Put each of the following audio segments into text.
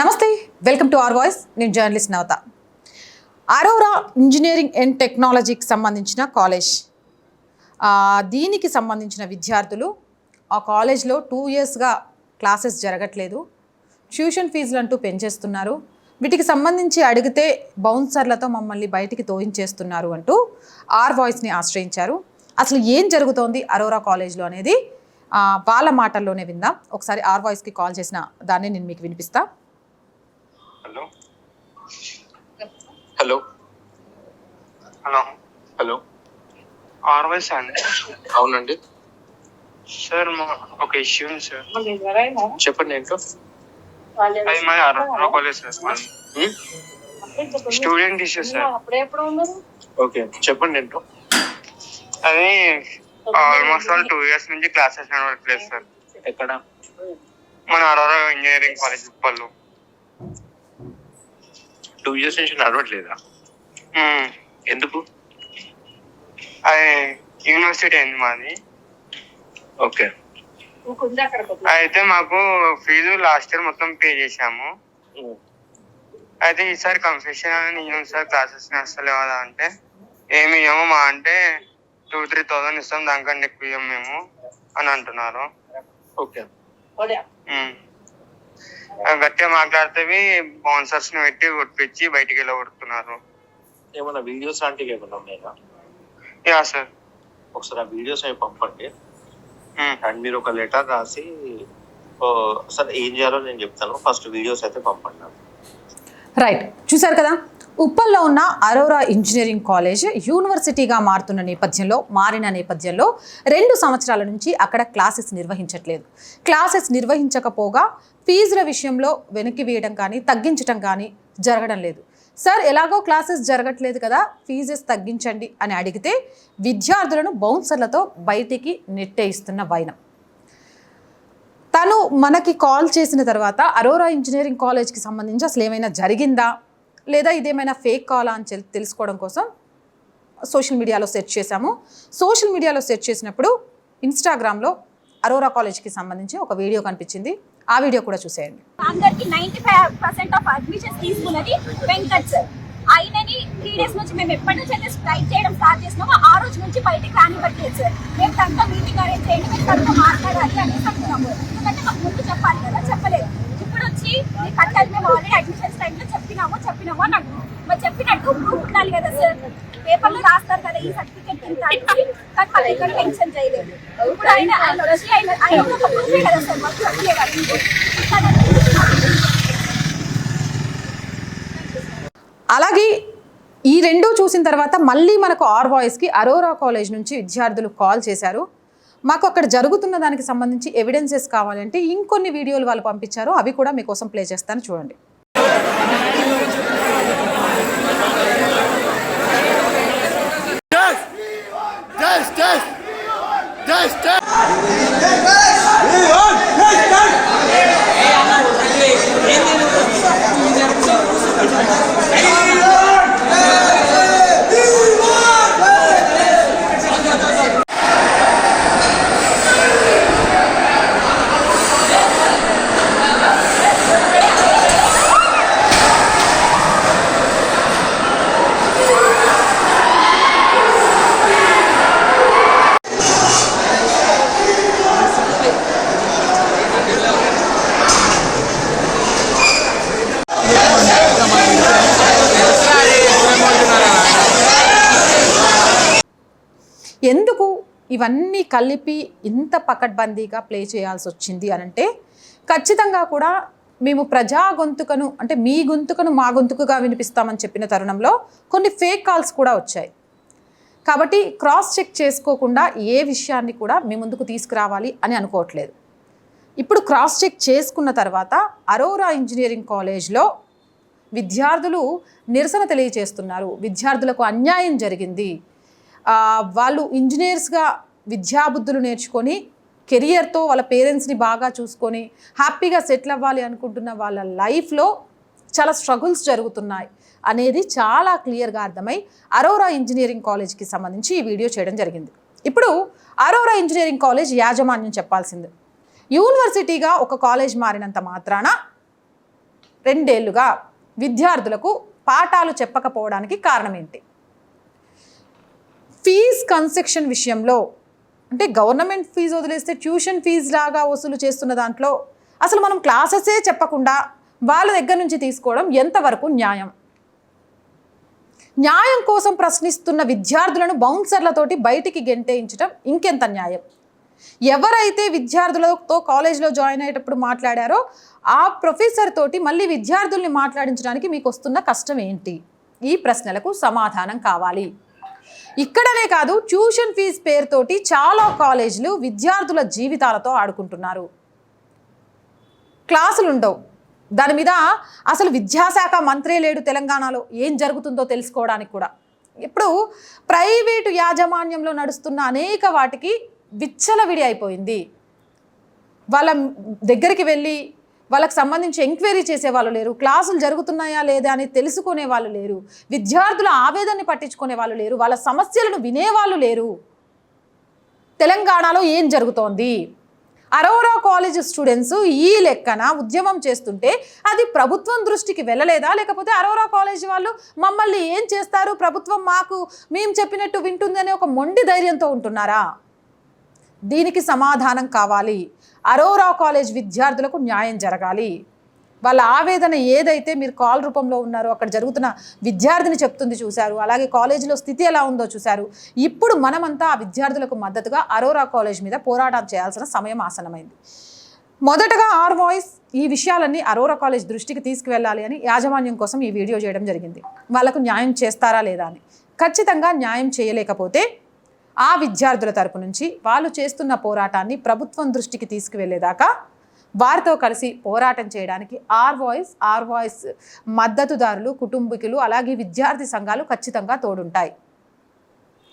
నమస్తే welcome to R voice. నేను journalist Navata. Aurora engineering and టెక్నాలజీకి సంబంధించిన కాలేజ్. దీనికి సంబంధించిన విద్యార్థులు ఆ కాలేజ్లో టూ ఇయర్స్గా క్లాసెస్ జరగట్లేదు. ట్యూషన్ ఫీజులు అంటూ పెంచేస్తున్నారు. వీటికి సంబంధించి అడిగితే బౌన్సర్లతో మమ్మల్ని బయటికి తోయించేస్తున్నారు అంటూ ఆర్ వాయిస్ని ఆశ్రయించారు. అసలు ఏం జరుగుతోంది అరోరా కాలేజ్లో అనేది వాళ్ళ మాటల్లోనే విందాం. ఒకసారి ఆర్ వాయిస్కి కాల్ చేసిన దాన్ని నేను మీకు వినిపిస్తా. హలో. హలో. హలో. ఆర్వైస్ అండి అవునండి. సార్ ఒక ఇష్యూ ఉంది సార్. చెప్పండి ఏంటో. అది మాది అరవై college sir student issue sir. Okay చెప్పండి ఏంటో. అది ఆల్మోస్ట్ ఆల్ టూ ఇయర్స్ నుంచి క్లాసెస్ నడవట్లేదు సార్. ఎక్కడ? మన అరోరా ఇంజనీరింగ్ కాలేజ్ ఉప్పల్లో టూ ఇయర్స్ నుంచి నడవట్లేదా. ఎందుకు? అది యూనివర్సిటీ అయింది మాది. ఓకే. అయితే మాకు ఫీజు లాస్ట్ ఇయర్ మొత్తం పే చేశాము. అయితే ఈసారి కన్ఫెషన్ అని ఇవ్వం సార్ క్లాసెస్ కదా అంటే ఏమి ఇవ్వము మా అంటే టూ త్రీ థౌసండ్ ఇస్తాం దానికన్నా ఎక్కువ ఇవ్వం మేము అని అంటున్నారు. ఓకే. గట్టిగా మాట్లాడితే బౌన్సర్స్ని పెట్టి కొట్టించి బయటికి వెళ్ళగొడుతున్నారు ఏమైనా వీడియోస్ లాంటివి ఏమైనా ఉన్నాయా? యా సార్ ఒకసారి ఆ వీడియోస్ అవి పంపండి. అండ్ మీరు ఒక లెటర్ రాసి ఓ, సరే ఏం చేయాలో నేను చెప్తాను. ఫస్ట్ వీడియోస్ అయితే పంపండి. రైట్ చూశారు కదా? ఉప్పల్లో ఉన్న అరోరా ఇంజనీరింగ్ కాలేజ్ యూనివర్సిటీగా మారుతున్న నేపథ్యంలో మారిన నేపథ్యంలో రెండు సంవత్సరాల నుంచి అక్కడ క్లాసెస్ నిర్వహించట్లేదు. క్లాసెస్ నిర్వహించకపోగా ఫీజుల విషయంలో వెనక్కి వేయడం కానీ తగ్గించడం కానీ జరగడం లేదు. సార్ ఎలాగో క్లాసెస్ జరగట్లేదు కదా ఫీజెస్ తగ్గించండి అని అడిగితే విద్యార్థులను బౌన్సర్లతో బయటికి నెట్టేయిస్తున్న వైనం. తను మనకి కాల్ చేసిన తర్వాత అరోరా ఇంజనీరింగ్ కాలేజ్కి సంబంధించి అసలు ఏమైనా జరిగిందా? లేదా ఇదేమైనా ఫేక్ కాలా అని తెలుసుకోవడం కోసం సోషల్ మీడియాలో సెర్చ్ చేశాము. సోషల్ మీడియాలో సెర్చ్ చేసినప్పుడు ఇన్స్టాగ్రామ్లో అరోరా కాలేజ్కి సంబంధించి ఒక వీడియో కనిపించింది. ఆ వీడియో కూడా చూసేయండి. అందరికి ninety five percent of admissions తీసుకున్నది వెంకట్ సార్ ఆయనని త్రీ డేస్ నుంచి మేము ఎప్పటి నుంచి అయితే స్ట్రైక్ చేయడం స్టార్ట్ చేసినామో ఆ రోజు నుంచి బయటికి రానివ్వట్లేదు సార్ మేము తనతో మీటింగ్ అరేంజ్ చేయండి మేము తనతో మాట్లాడాలి అనేసి అంటున్నాము ఎందుకంటే మాకు ముందు చెప్పాలి కదా చెప్పలేదు ఇప్పుడు వచ్చి మీరు కట్టాలి మేము ఆల్రెడీ అడ్మిషన్స్ టైంలో చెప్పినాము చెప్పినాము అని అంటున్నాం మరి చెప్పినట్టు ప్రూఫ్ ఉండాలి కదా సార్ పేపర్లో రాస్తారు కదా ఈ సర్టిఫికేట్ ఇంత అని. మెన్షన్ చేయలేదు. ఇప్పుడు ఆయన ఆయన వచ్చి ఆయన ఆయన ఒక ప్రూఫే కదా సార్ మాకు అలాగే ఈ రెండు చూసిన తర్వాత మళ్ళీ మనకు ఆర్ వాయిస్కి అరోరా కాలేజ్ నుంచి విద్యార్థులు కాల్ చేశారు. మాకు అక్కడ జరుగుతున్న దానికి సంబంధించి ఎవిడెన్సెస్ కావాలంటే ఇంకొన్ని వీడియోలు వాళ్ళు పంపించారు. అవి కూడా మీకోసం ప్లే చేస్తాను చూడండి. ఎందుకు ఇవన్నీ కలిపి ఇంత పకడ్బందీగా ప్లే చేయాల్సి వచ్చింది అని అంటే ఖచ్చితంగా కూడా మేము ప్రజా గొంతుకను అంటే మీ గొంతుకను మా గొంతుకుగా వినిపిస్తామని చెప్పిన తరుణంలో కొన్ని ఫేక్ కాల్స్ కూడా వచ్చాయి. కాబట్టి క్రాస్ చెక్ చేసుకోకుండా ఏ విషయాన్ని కూడా మీ ముందుకు తీసుకురావాలి అని అనుకోవట్లేదు. ఇప్పుడు క్రాస్ చెక్ చేసుకున్న తర్వాత అరోరా ఇంజనీరింగ్ కాలేజ్లో విద్యార్థులు నిరసన తెలియజేస్తున్నారు విద్యార్థులకు అన్యాయం జరిగింది. వాళ్ళు ఇంజనీర్స్గా విద్యాబుద్ధులు నేర్చుకొని కెరియర్తో వాళ్ళ పేరెంట్స్ని బాగా చూసుకొని హ్యాపీగా సెటిల్ అవ్వాలి అనుకుంటున్న వాళ్ళ లైఫ్లో చాలా స్ట్రగుల్స్ జరుగుతున్నాయి అనేది చాలా క్లియర్గా అర్థమై అరోరా ఇంజనీరింగ్ కాలేజ్కి సంబంధించి ఈ వీడియో చేయడం జరిగింది. ఇప్పుడు అరోరా ఇంజనీరింగ్ కాలేజ్ యాజమాన్యం చెప్పాల్సింది. యూనివర్సిటీగా ఒక కాలేజ్ మారినంత మాత్రాన రెండేళ్ళుగా విద్యార్థులకు పాఠాలు చెప్పకపోవడానికి కారణం ఏంటి? ఫీజ్ కన్సెక్షన్ విషయంలో అంటే గవర్నమెంట్ ఫీజు వదిలేస్తే ట్యూషన్ ఫీజు లాగా వసూలు చేస్తున్న దాంట్లో అసలు మనం క్లాసెసే చెప్పకుండా వాళ్ళ దగ్గర నుంచి తీసుకోవడం ఎంతవరకు న్యాయం? న్యాయం కోసం ప్రశ్నిస్తున్న విద్యార్థులను బౌన్సర్లతోటి బయటికి గెంటేయించడం ఇంకెంత న్యాయం? ఎవరైతే విద్యార్థులతో కాలేజ్లో జాయిన్ అయ్యేటప్పుడు మాట్లాడారో ఆ ప్రొఫెసర్ తోటి మళ్ళీ విద్యార్థుల్ని మాట్లాడించడానికి మీకు వస్తున్న కష్టం ఏంటి? ఈ ప్రశ్నలకు సమాధానం కావాలి. ఇక్కడనే కాదు ట్యూషన్ ఫీజు పేరుతోటి చాలా కాలేజీలు విద్యార్థుల జీవితాలతో ఆడుకుంటున్నారు. క్లాసులు ఉండవు. దాని మీద అసలు విద్యాశాఖ మంత్రే లేడు తెలంగాణలో. ఏం జరుగుతుందో తెలుసుకోవడానికి కూడా. ఇప్పుడు ప్రైవేటు యాజమాన్యంలో నడుస్తున్న అనేక వాటికి విచ్చలవిడి అయిపోయింది. వాళ్ళ దగ్గరికి వెళ్ళి వాళ్ళకి సంబంధించి ఎంక్వైరీ చేసే వాళ్ళు లేరు క్లాసులు జరుగుతున్నాయా లేదా అని తెలుసుకునే వాళ్ళు లేరు విద్యార్థుల ఆవేదనని పట్టించుకునే వాళ్ళు లేరు వాళ్ళ సమస్యలను వినేవాళ్ళు లేరు. తెలంగాణలో ఏం జరుగుతోంది? అరోరా కాలేజ్ స్టూడెంట్స్ ఈ లెక్కన ఉద్యమం చేస్తుంటే అది ప్రభుత్వం దృష్టికి వెళ్ళలేదా? లేకపోతే అరోరా కాలేజ్ వాళ్ళు మమ్మల్ని ఏం చేస్తారు? ప్రభుత్వం మాకు మేము చెప్పినట్టు వింటుందనే ఒక మొండి ధైర్యంతో ఉంటున్నారా? దీనికి సమాధానం కావాలి. అరోరా కాలేజ్ విద్యార్థులకు న్యాయం జరగాలి. వాళ్ళ ఆవేదన ఏదైతే మీరు కాల్ రూపంలో ఉన్నారో అక్కడ జరుగుతున్న విద్యార్థిని చెప్తుంది చూశారు. అలాగే కాలేజీలో స్థితి ఎలా ఉందో చూశారు. ఇప్పుడు మనమంతా ఆ విద్యార్థులకు మద్దతుగా అరోరా కాలేజ్ మీద పోరాటం చేయాల్సిన సమయం ఆసనమైంది మొదటగా ఆర్ వాయిస్ ఈ విషయాలన్నీ అరోరా కాలేజ్ దృష్టికి తీసుకువెళ్ళాలి అని యాజమాన్యం కోసం ఈ వీడియో చేయడం జరిగింది. వాళ్ళకు న్యాయం చేస్తారా లేదా అని. ఖచ్చితంగా న్యాయం చేయలేకపోతే ఆ విద్యార్థుల తరపు నుంచి వాళ్ళు చేస్తున్న పోరాటాన్ని ప్రభుత్వం దృష్టికి తీసుకువెళ్ళేదాకా వారితో కలిసి పోరాటం చేయడానికి ఆర్ వాయిస్ ఆర్ వాయిస్ మద్దతుదారులు కుటుంబీకులు అలాగే విద్యార్థి సంఘాలు ఖచ్చితంగా తోడుంటాయి.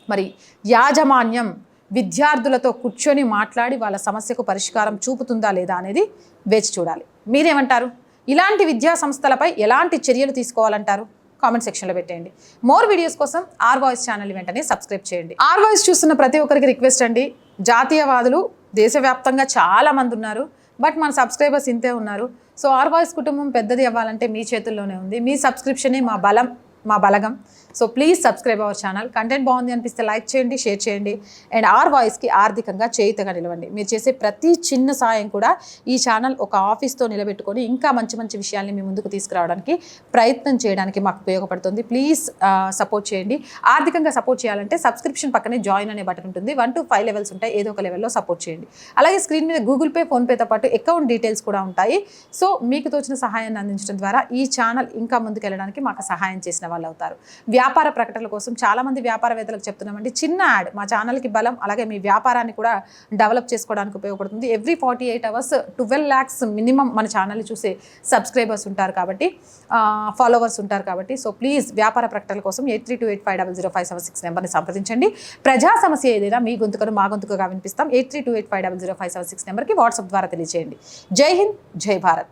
మరి యాజమాన్యం విద్యార్థులతో కూర్చొని మాట్లాడి వాళ్ళ సమస్యకు పరిష్కారం చూపుతుందా లేదా అనేది వేచి చూడాలి. మీరేమంటారు? ఇలాంటి విద్యా సంస్థలపై ఎలాంటి చర్యలు తీసుకోవాలంటారు? కామెంట్ సెక్షన్లో పెట్టేయండి. మోర్ వీడియోస్ కోసం ఆర్ వాయిస్ ఛానల్ వెంటనే సబ్స్క్రైబ్ చేయండి. ఆర్ వాయిస్ చూస్తున్న ప్రతి ఒక్కరికి రిక్వెస్ట్ అండి. జాతీయవాదులు దేశవ్యాప్తంగా చాలా మంది ఉన్నారు. బట్ మన సబ్స్క్రైబర్స్ ఇంతే ఉన్నారు. సో ఆర్ వాయిస్ కుటుంబం పెద్దది అవ్వాలంటే మీ చేతుల్లోనే ఉంది. మీ సబ్స్క్రిప్షనే మా బలం. మా బలగం. So please subscribe our channel content బాగుంది అనిపిస్తే లైక్ చేయండి షేర్ చేయండి. అండ్ ఆర్ వాయిస్కి ఆర్థికంగా చేయితగా నిలవండి. మీరు చేసే ప్రతి చిన్న సాయం కూడా ఈ ఛానల్ ఒక ఆఫీస్తో నిలబెట్టుకొని ఇంకా మంచి మంచి విషయాల్ని మీ ముందుకు తీసుకురావడానికి ప్రయత్నం చేయడానికి మాకు ఉపయోగపడుతుంది. ప్లీజ్ సపోర్ట్ uh, చేయండి. ఆర్థికంగా సపోర్ట్ చేయాలంటే సబ్స్క్రిప్షన్ పక్కనే జాయిన్ అనే బటన్ ఉంటుంది. వన్ టు ఫైవ్ లెవెల్స్ ఉంటాయి. ఏదో ఒక లెవెల్లో సపోర్ట్ చేయండి. అలాగే స్క్రీన్ మీద గూగుల్ పే ఫోన్పేతో పాటు అకౌంట్ డీటెయిల్స్ కూడా ఉంటాయి. సో మీకు తోచిన సహాయాన్ని అందించడం ద్వారా ఈ ఛానల్ ఇంకా ముందుకు వెళ్ళడానికి మాకు సహాయం చేసిన వాళ్ళు అవుతారు వ్యాపార ప్రకటనల కోసం చాలామంది వ్యాపారవేత్తలకు చెప్తున్నామండి చిన్న యాడ్ మా ఛానల్కి బలం అలాగే మీ వ్యాపారాన్ని కూడా డెవలప్ చేసుకోవడానికి ఉపయోగపడుతుంది. Every forty eight hours twelve lakhs minimum మన ఛానల్ని చూసే సబ్స్క్రైబర్స్ ఉంటారు కాబట్టి ఫాలోవర్స్ ఉంటారు కాబట్టి సో ప్లీజ్ వ్యాపార ప్రకటనల కోసం eight three two eight five double zero five seven six నెంబర్ని సంప్రదించండి. ప్రజా సమస్య ఏదైనా మీ గొంతుకను మా గొంతుకగా వినిపిస్తాం. Eight three two eight five double zero five seven six నెంబర్కి వాట్సాప్ ద్వారా తెలియజేయండి జై హింద్ జై భారత్.